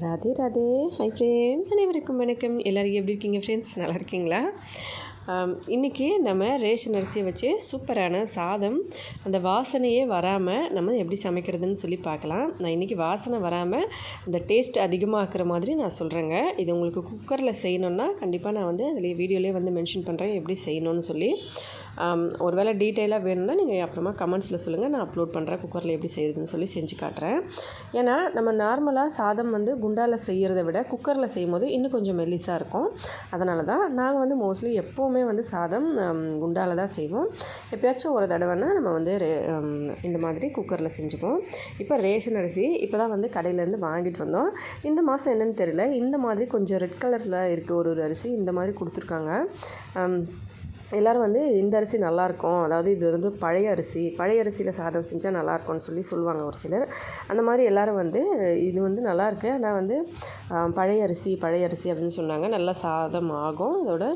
Radhe Radhe. Hi friends அனைவருக்கும் வணக்கம். எல்லோரும் எப்படி இருக்கீங்க ஃப்ரெண்ட்ஸ் நல்லா இருக்கீங்களா? இன்றைக்கி நம்ம ரேஷன் அரிசியை வச்சு சூப்பரான சாதம் அந்த வாசனையே வராமல் நம்ம எப்படி சமைக்கிறதுன்னு சொல்லி பார்க்கலாம். நான் இன்றைக்கி வாசனை வராமல் அந்த டேஸ்ட் அதிகமாகிற மாதிரி நான் சொல்கிறேங்க இது உங்களுக்கு குக்கரில் செய்யணுன்னா கண்டிப்பாக நான் வந்து அதில் வீடியோலேயே வந்து மென்ஷன் பண்ணுறேன் எப்படி செய்யணும்னு சொல்லி. Um, ஒரு வேளை டீட்டெயிலாக வேணும்னா நீங்கள் அப்புறமா கமெண்ட்ஸில் சொல்லுங்கள் நான் அப்லோட் பண்ணுறேன் குக்கரில் எப்படி செய்யுதுன்னு சொல்லி செஞ்சு காட்டுறேன். ஏன்னா நம்ம நார்மலாக சாதம் வந்து குண்டாவில் செய்கிறத விட குக்கரில் செய்யும் போது இன்னும் கொஞ்சம் மெல்லிஸாக இருக்கும். அதனால தான் நாங்கள் வந்து மோஸ்ட்லி எப்போவுமே வந்து சாதம் um, குண்டாவில் தான் செய்வோம். எப்போயாச்சும் ஒரு தடவைனா நம்ம வந்து um, இந்த மாதிரி குக்கரில் செஞ்சுப்போம். இப்போ ரேஷன் அரிசி இப்போ தான் வந்து கடையிலேருந்து வாங்கிட்டு வந்தோம். இந்த மாதம் என்னென்னு தெரியல. இந்த மாதிரி கொஞ்சம் ரெட் கலரில் இருக்குது ஒரு ஒரு அரிசி இந்த மாதிரி கொடுத்துருக்காங்க. எல்லோரும் வந்து இந்த அரிசி நல்லாயிருக்கும் அதாவது இது வந்து பழைய அரிசி. பழைய அரிசியில் சாதம் செஞ்சால் நல்லாயிருக்கும்னு சொல்லி சொல்லுவாங்க ஒரு சிலர். அந்த மாதிரி எல்லோரும் வந்து இது வந்து நல்லாயிருக்கு ஆனால் வந்து பழைய அரிசி பழைய அரிசி அப்படின்னு சொன்னாங்க. நல்லா சாதம் ஆகும். அதோட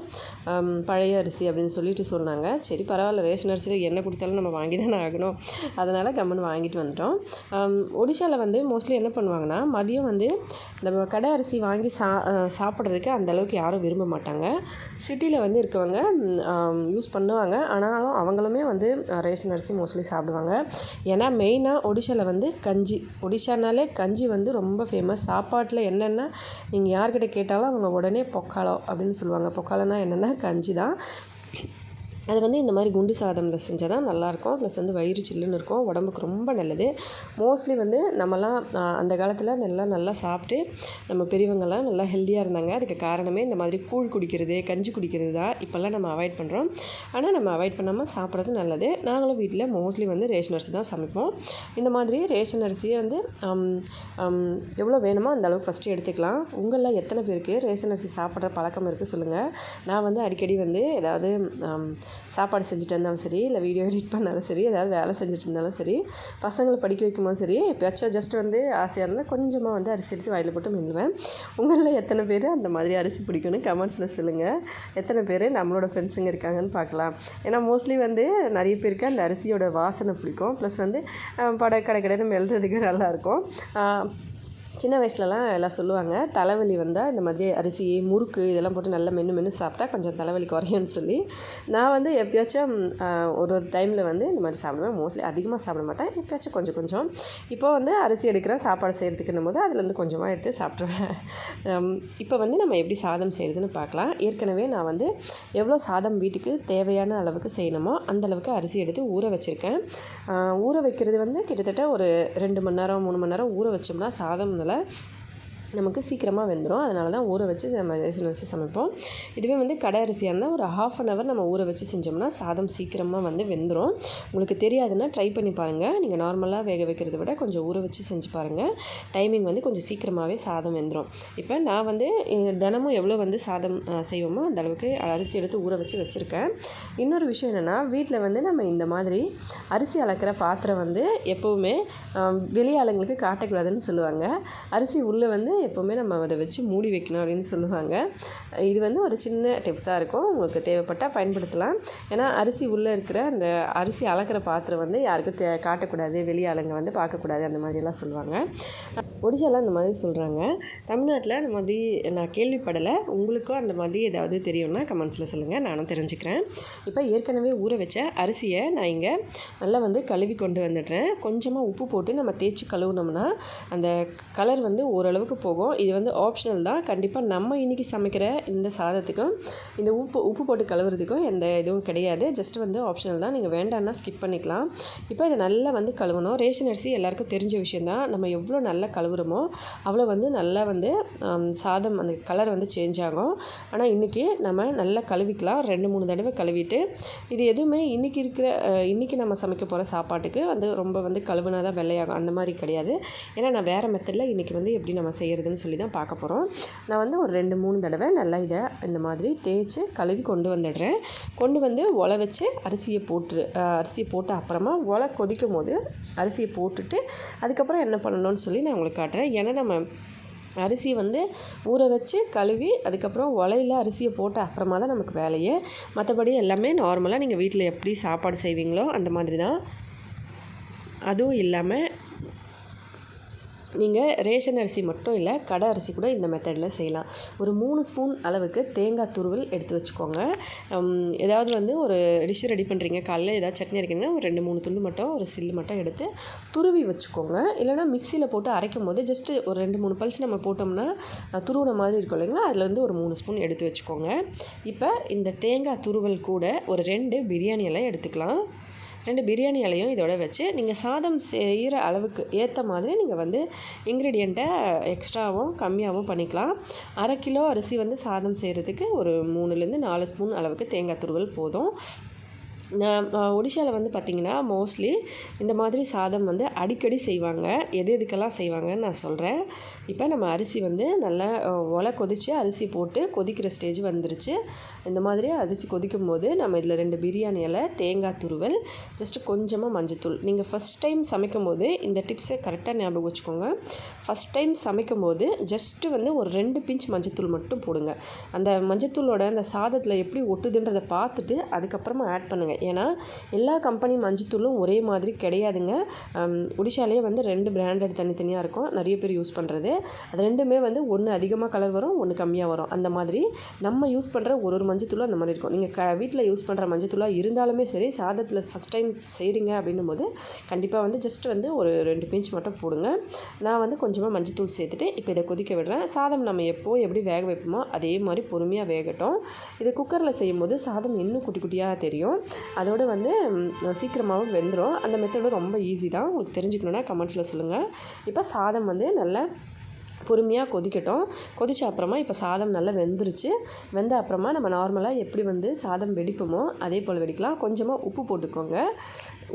பழைய அரிசி அப்படின்னு சொல்லிட்டு சொன்னாங்க. சரி பரவாயில்ல. ரேஷன் அரிசியில் என்ன கொடுத்தாலும் நம்ம வாங்கி தானே ஆகணும். அதனால் கம்மன் வாங்கிட்டு வந்துட்டோம். ஒடிஷாவில் வந்து மோஸ்ட்லி என்ன பண்ணுவாங்கன்னா மதியம் வந்து இந்த கடை அரிசி வாங்கி சா சாப்பிட்றதுக்கு அந்தளவுக்கு யாரும் விரும்ப மாட்டாங்க. சிட்டியில் வந்து இருக்கவங்க யூஸ் பண்ணுவாங்க. ஆனாலும் அவங்களுமே வந்து ரேஷன் அரிசி மோஸ்ட்லி சாப்பிடுவாங்க. ஏன்னா மெயினாக ஒடிஷாவில் வந்து கஞ்சி. ஒடிஷானாலே கஞ்சி வந்து ரொம்ப ஃபேமஸ் சாப்பாட்டில் என்னென்ன நீங்கள் யார்கிட்ட கேட்டாலும் அவங்க உடனே பொக்காலோ அப்படின்னு சொல்லுவாங்க. பொக்காலோனா என்னென்னா கஞ்சி தான் அது வந்து இந்த மாதிரி குண்டு சாதமில் செஞ்சால் தான் நல்லாயிருக்கும். ப்ளஸ் வந்து வயிறு சில்லுன்னு இருக்கும். உடம்புக்கு ரொம்ப நல்லது. மோஸ்ட்லி வந்து நம்மலாம் அந்த காலத்தில் நல்லா நல்லா சாப்பிட்டு நம்ம பெரியவங்கள்லாம் நல்லா ஹெல்த்தியாக இருந்தாங்க. அதுக்கு காரணமே இந்த மாதிரி கூழ் குடிக்கிறது கஞ்சி குடிக்கிறது தான் இப்போல்லாம் நம்ம அவாய்ட் பண்ணுறோம் ஆனால் நம்ம அவாய்ட் பண்ணாமல் சாப்பிட்றது நல்லது. நாங்களும் வீட்டில் மோஸ்ட்லி வந்து ரேஷன் அரிசி தான் சமைப்போம். இந்த மாதிரி ரேஷன் அரிசியை வந்து எவ்வளோ வேணுமோ அந்த அளவுக்கு ஃபஸ்ட்டு எடுத்துக்கலாம். உங்களில் எத்தனை பேருக்கு ரேஷன் அரிசி சாப்பிட்ற பழக்கம் இருக்குது சொல்லுங்கள் நான் வந்து அடிக்கடி வந்து ஏதாவது சாப்பாடு செஞ்சுட்டு இருந்தாலும் சரி இல்லை வீடியோ எடிட் பண்ணாலும் சரி ஏதாவது வேலை செஞ்சுட்டு இருந்தாலும் சரி பசங்களை படிக்க வைக்கும்போது சரி எப்பயாச்சும் ஜஸ்ட் வந்து ஆசையாக இருந்தால் கொஞ்சமாக வந்து அரிசி எடுத்து வாயில் போட்டு மின்னுவேன். உங்களில் எத்தனை பேர் அந்த மாதிரி அரிசி பிடிக்கும்னு கமெண்ட்ஸில் சொல்லுங்கள் எத்தனை பேர் நம்மளோட ஃப்ரெண்ட்ஸுங்க இருக்காங்கன்னு பார்க்கலாம். ஏன்னா மோஸ்ட்லி வந்து நிறைய பேருக்கு அந்த அரிசியோட வாசனை பிடிக்கும். ப்ளஸ் வந்து பட கடை கடைன்னு மெல்றதுக்கு நல்லாயிருக்கும் சின்ன வயசுலலாம் எல்லாம் சொல்லுவாங்க தலைவலி வந்தால் இந்த மாதிரி அரிசி முறுக்கு இதெல்லாம் போட்டு நல்லா மென்று மென்று சாப்பிட்டா கொஞ்சம் தலைவலி குறையும்னு சொல்லி. நான் வந்து எப்பயாச்சும் ஒரு ஒரு டைமில் வந்து இந்த மாதிரி சாப்பிடுவேன். மோஸ்ட்லி அதிகமாக சாப்பிட மாட்டேன். எப்பயாச்சும் கொஞ்சம் கொஞ்சம். இப்போ வந்து அரிசி எடுக்கிறேன் சாப்பாடு செய்கிறதுக்குன்னும் போது அதுலேருந்து கொஞ்சமாக எடுத்து சாப்பிட்ருவேன் இப்போ வந்து நம்ம எப்படி சாதம் செய்கிறதுன்னு பார்க்கலாம். ஏற்கனவே நான் வந்து எவ்வளோ சாதம் வீட்டுக்கு தேவையான அளவுக்கு செய்யணுமோ அந்தளவுக்கு அரிசி எடுத்து ஊற வச்சுருக்கேன். ஊற வைக்கிறது வந்து கிட்டத்தட்ட ஒரு ரெண்டு மணி நேரம் மூணு மணி நேரம் ஊற வச்சோம்னா சாதம் அதனால் நமக்கு சீக்கிரமாக வெந்துடும் அதனால தான் ஊற வச்சு நம்ம ரேஷன் அரிசி சமைப்போம். இதுவே வந்து கடை அரிசியாக இருந்தால் ஒரு ஹாஃப் அன் ஹவர் நம்ம ஊற வச்சு செஞ்சோம்னா சாதம் சீக்கிரமாக வந்து வெந்துடும் உங்களுக்கு தெரியாதுன்னா ட்ரை பண்ணி பாருங்கள் நீங்கள் நார்மலாக வேக வைக்கிறத விட கொஞ்சம் ஊற வச்சு செஞ்சு பாருங்கள் டைமிங் வந்து கொஞ்சம் சீக்கிரமாகவே சாதம் வெந்துடும் இப்போ நான் வந்து தினமும் எவ்வளோ வந்து சாதம் செய்வோமோ அந்த அளவுக்கு அரிசி எடுத்து ஊற வச்சு வச்சுருக்கேன். இன்னொரு விஷயம் என்னென்னா வீட்டில் வந்து நம்ம இந்த மாதிரி அரிசி அளக்கிற பாத்திரம் வந்து எப்போவுமே வெளியாளுங்களுக்கு காட்டக்கூடாதுன்னு சொல்லுவாங்க. அரிசி உள்ளே வந்து எப்போவுமே நம்ம அதை வச்சு மூடி வைக்கணும் அப்படின்னு சொல்லுவாங்க. இது வந்து ஒரு சின்ன டிப்ஸாக இருக்கும். உங்களுக்கு தேவைப்பட்டால் பயன்படுத்தலாம். ஏன்னா அரிசி உள்ளே இருக்கிற அந்த அரிசி அளக்கிற பாத்திரம் வந்து யாருக்கும் தே காட்டக்கூடாது. வெளி ஆளுங்க வந்து பார்க்கக்கூடாது. அந்த மாதிரிலாம் சொல்லுவாங்க. ஒடிசாலாம் அந்த மாதிரி சொல்கிறாங்க தமிழ்நாட்டில் அந்த மாதிரி நான் கேள்விப்படலை. உங்களுக்கும் அந்த மாதிரி ஏதாவது தெரியும்னா கமெண்ட்ஸில் சொல்லுங்கள் நானும் தெரிஞ்சுக்கிறேன். இப்போ ஏற்கனவே ஊற வச்ச அரிசியை நான் இங்கே நல்லா வந்து கழுவி கொண்டு வந்துடுறேன். கொஞ்சமாக உப்பு போட்டு நம்ம தேய்ச்சி கழுவுனோம்னா அந்த கலர் வந்து ஓரளவுக்கு போகும். இது வந்து ஆப்ஷனல் தான். கண்டிப்பாக நம்ம இன்றைக்கி சமைக்கிற இந்த சாதத்துக்கும் இந்த உப்பு உப்பு போட்டு கழுவுறதுக்கும் எந்த இதுவும் கிடையாது. ஜஸ்ட் வந்து ஆப்ஷனல் தான். நீங்கள் வேண்டாம்னா ஸ்கிப் பண்ணிக்கலாம். இப்போ இதை நல்லா வந்து கழுவணும். ரேஷன் அரிசி எல்லாருக்கும் தெரிஞ்ச விஷயம் தான். நம்ம எவ்வளோ நல்லா கழுவுறோமோ அவ்வளோ வந்து நல்லா வந்து சாதம் அந்த கலர் வந்து சேஞ்ச் ஆகும். ஆனால் இன்றைக்கி நம்ம நல்லா கழுவிக்கலாம். ரெண்டு மூணு தடவை கழுவிட்டு இது எதுவுமே இன்றைக்கி இருக்கிற இன்றைக்கி நம்ம சமைக்க போகிற சாப்பாட்டுக்கு வந்து ரொம்ப வந்து கழுவுனா தான் வெள்ளையாகும். அந்த மாதிரி கிடையாது. ஏன்னா நான் வேறு மெத்தடில் இன்றைக்கி வந்து எப்படி நம்ம செய்ய செய்கிறதுன்னு சொல்லி தான் பார்க்க போகிறோம் நான் வந்து ஒரு ரெண்டு மூணு தடவை நல்லா இதை இந்த மாதிரி தேய்ச்சி கழுவி கொண்டு வந்துடுறேன். கொண்டு வந்து ஒலை வச்சு அரிசியை போட்டு அரிசியை போட்டு அப்புறமா ஒலை கொதிக்கும் போது அரிசியை போட்டுட்டு அதுக்கப்புறம் என்ன பண்ணணும்னு சொல்லி நான் உங்களுக்கு காட்டுறேன். ஏன்னா நம்ம அரிசி வந்து ஊற வச்சு கழுவி அதுக்கப்புறம் உலையில் அரிசியை போட்ட அப்புறமா தான் நமக்கு வேலையே. மற்றபடி எல்லாமே நார்மலாக நீங்கள் வீட்டில் எப்படி சாப்பாடு செய்வீங்களோ அந்த மாதிரி தான். அதுவும் இல்லாமல் நீங்கள் ரேஷன் அரிசி மட்டும் இல்லை கடை அரிசி கூட இந்த மெத்தடில் செய்யலாம். ஒரு மூணு ஸ்பூன் அளவுக்கு தேங்காய் துருவல் எடுத்து வச்சுக்கோங்க. ஏதாவது வந்து ஒரு டிஷ் ரெடி பண்ணுறீங்க காலையில் ஏதாவது சட்னி அரைக்கணும்னா ஒரு ரெண்டு மூணு துண்டு மட்டும் ஒரு சில்லு மட்டும் எடுத்து துருவி வச்சுக்கோங்க. இல்லைனா மிக்சியில் போட்டு அரைக்கும் போது ஜஸ்ட்டு ஒரு ரெண்டு மூணு பல்ஸ் நம்ம போட்டோம்னா துருவின மாதிரி இருக்கும் இல்லைங்களா? அதில் வந்து ஒரு மூணு ஸ்பூன் எடுத்து வச்சுக்கோங்க. இப்போ இந்த தேங்காய் துருவல் கூட ஒரு ரெண்டு பிரியாணி எல்லாம் எடுத்துக்கலாம். ரெண்டு பிரியாணி இலையும் இதோட வச்சு நீங்கள் சாதம் செய்கிற அளவுக்கு ஏற்ற மாதிரி நீங்கள் வந்து இன்க்ரீடியண்ட்டை எக்ஸ்ட்ராவும் கம்மியாகவும் பண்ணிக்கலாம். அரை கிலோ அரிசி வந்து சாதம் செய்கிறதுக்கு ஒரு மூணுலேருந்து நாலு ஸ்பூன் அளவுக்கு தேங்காய் துருவல் போதும். ஒடிஷாவில் வந்து பார்த்திங்கன்னா மோஸ்ட்லி இந்த மாதிரி சாதம் வந்து அடிக்கடி செய்வாங்க. எது எதுக்கெல்லாம் செய்வாங்கன்னு நான் சொல்கிறேன் இப்போ நம்ம அரிசி வந்து நல்லா ஒலை கொதித்து அரிசி போட்டு கொதிக்கிற ஸ்டேஜ் வந்துருச்சு. இந்த மாதிரி அரிசி கொதிக்கும் போது நம்ம இதில் ரெண்டு பிரியாணி இலை தேங்காய் துருவல் ஜஸ்ட்டு கொஞ்சமாக மஞ்சத்தூள். நீங்கள் ஃபஸ்ட் டைம் சமைக்கும் போது இந்த டிப்ஸை கரெக்டாக ஞாபகம் வச்சுக்கோங்க. ஃபஸ்ட் டைம் சமைக்கும் போது ஜஸ்ட்டு வந்து ஒரு ரெண்டு பிஞ்ச் மஞ்சத்தூள் மட்டும் போடுங்க. அந்த மஞ்சத்தூளோட அந்த சாதத்தில் எப்படி ஒட்டுதுன்றதை பார்த்துட்டு அதுக்கப்புறமா ஆட் பண்ணுங்கள் ஏன்னா எல்லா கம்பெனி மஞ்சத்தூளும் ஒரே மாதிரி கிடையாதுங்க. ஒடிஷாலேயே வந்து ரெண்டு பிராண்டட் தனித்தனியாக இருக்கும். நிறைய பேர் யூஸ் பண்ணுறது அது ரெண்டுமே வந்து ஒன்று அதிகமாக கலர் வரும் ஒன்று கம்மியாக வரும். அந்த மாதிரி நம்ம யூஸ் பண்ணுற ஒரு ஒரு மஞ்சத்தூளும் அந்த மாதிரி இருக்கும். நீங்கள் க வீட்டில் யூஸ் பண்ணுற மஞ்சத்தூளாக இருந்தாலுமே சரி சாதத்தில் ஃபஸ்ட் டைம் செய்கிறீங்க அப்படின்னும் போது கண்டிப்பாக வந்து ஜஸ்ட் வந்து ஒரு ரெண்டு பிஞ்ச் மட்டும் போடுங்க. நான் வந்து கொஞ்சமாக மஞ்சத்தூள் சேர்த்துட்டு இப்போ இதை கொதிக்க விடுறேன். சாதம் நம்ம எப்போது எப்படி வேக வைப்போமோ அதே மாதிரி பொறுமையாக வேகட்டும். இது குக்கரில் செய்யும்போது சாதம் இன்னும் குட்டி குட்டியாக தெரியும். அதோடு வந்து சீக்கிரமாகவும் வெந்துடும் அந்த மெத்தடும் ரொம்ப ஈஸி தான். உங்களுக்கு தெரிஞ்சுக்கணுன்னா கமெண்ட்ஸில் சொல்லுங்கள் இப்போ சாதம் வந்து நல்லா பொறுமையாக கொதிக்கட்டும். கொதித்த அப்புறமா இப்போ சாதம் நல்லா வெந்துருச்சு. வெந்த அப்புறமா நம்ம நார்மலாக எப்படி வந்து சாதம் வெடிப்போமோ அதே போல் வெடிக்கலாம். கொஞ்சமாக உப்பு போட்டுக்கோங்க.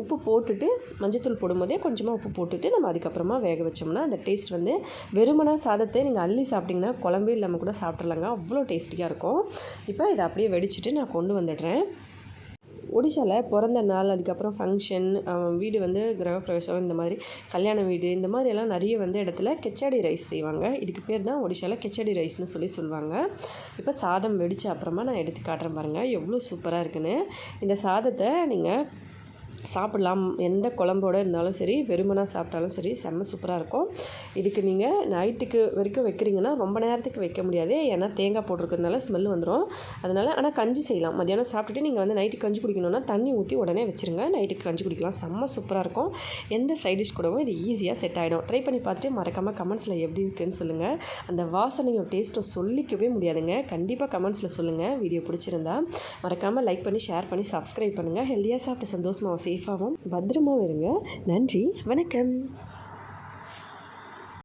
உப்பு போட்டுட்டு மஞ்சத்தூள் போடும்போதே கொஞ்சமாக உப்பு போட்டுட்டு நம்ம அதுக்கப்புறமா வேக வச்சோம்னா அந்த டேஸ்ட் வந்து வெறுமனா சாதத்தை நீங்கள் அள்ளி சாப்பிட்டிங்கன்னா குழம்பே இல்லாமல் கூட சாப்பிட்றலாங்க அவ்வளோ டேஸ்டியாக இருக்கும். இப்போ இதை அப்படியே வெடிச்சிட்டு நான் கொண்டு வந்துடுறேன். ஒடிஷாவில் பிறந்த நாள் அதுக்கப்புறம் ஃபங்க்ஷன் வீடு வந்து கிரகப்பிரவேசம் இந்த மாதிரி கல்யாண வீடு இந்த மாதிரி எல்லாம் நிறைய வந்து இடத்துல கெச்சடி ரைஸ் செய்வாங்க. இதுக்கு பேர் தான் ஒடிஷாவில் கெச்சடி ரைஸ்னு சொல்லி சொல்லுவாங்க. இப்போ சாதம் வெடித்த அப்புறமா நான் எடுத்து காட்டுறேன் பாருங்கள் எவ்வளோ சூப்பராக இருக்குன்னு. இந்த சாதத்தை நீங்கள் சாப்பிடலாம். எந்த குழம்போட இருந்தாலும் சரி வெறுமனாக சாப்பிட்டாலும் சரி செம்ம சூப்பராக இருக்கும். இதுக்கு நீங்கள் நைட்டுக்கு வரைக்கும் வைக்கிறீங்கன்னா ரொம்ப நேரத்துக்கு வைக்க முடியாது. ஏன்னா தேங்காய் போட்டிருக்கிறதுனால ஸ்மெல் வந்துடும் அதனால் ஆனால் கஞ்சி செய்யலாம். மத்தியானம் சாப்பிட்டுட்டு நீங்கள் வந்து நைட்டுக்கு கஞ்சி குடிக்கணும்னா தண்ணி ஊற்றி உடனே வச்சுருங்க. நைட்டுக்கு கஞ்சி குடிக்கலாம். செம்ம சூப்பராக இருக்கும். எந்த சைட் டிஷ் கூடவும் இது ஈஸியாக செட் ஆகிடும் ட்ரை பண்ணி பார்த்துட்டு மறக்காமல் கமெண்ட்ஸில் எப்படி இருக்குன்னு சொல்லுங்கள் அந்த வாசனையும் டேஸ்ட்டும் சொல்லிக்கவே முடியாதுங்க. கண்டிப்பாக கமெண்ட்ஸில் சொல்லுங்கள் வீடியோ பிடிச்சிருந்தா மறக்காமல் லைக் பண்ணி ஷேர் பண்ணி சப்ஸ்கிரைப் பண்ணுங்கள் ஹெல்த்தியாக சாப்பிட்டு சந்தோஷமாகவும் சேஃபாகவும் பத்திரமாகவும் இருங்க. நன்றி. வணக்கம்.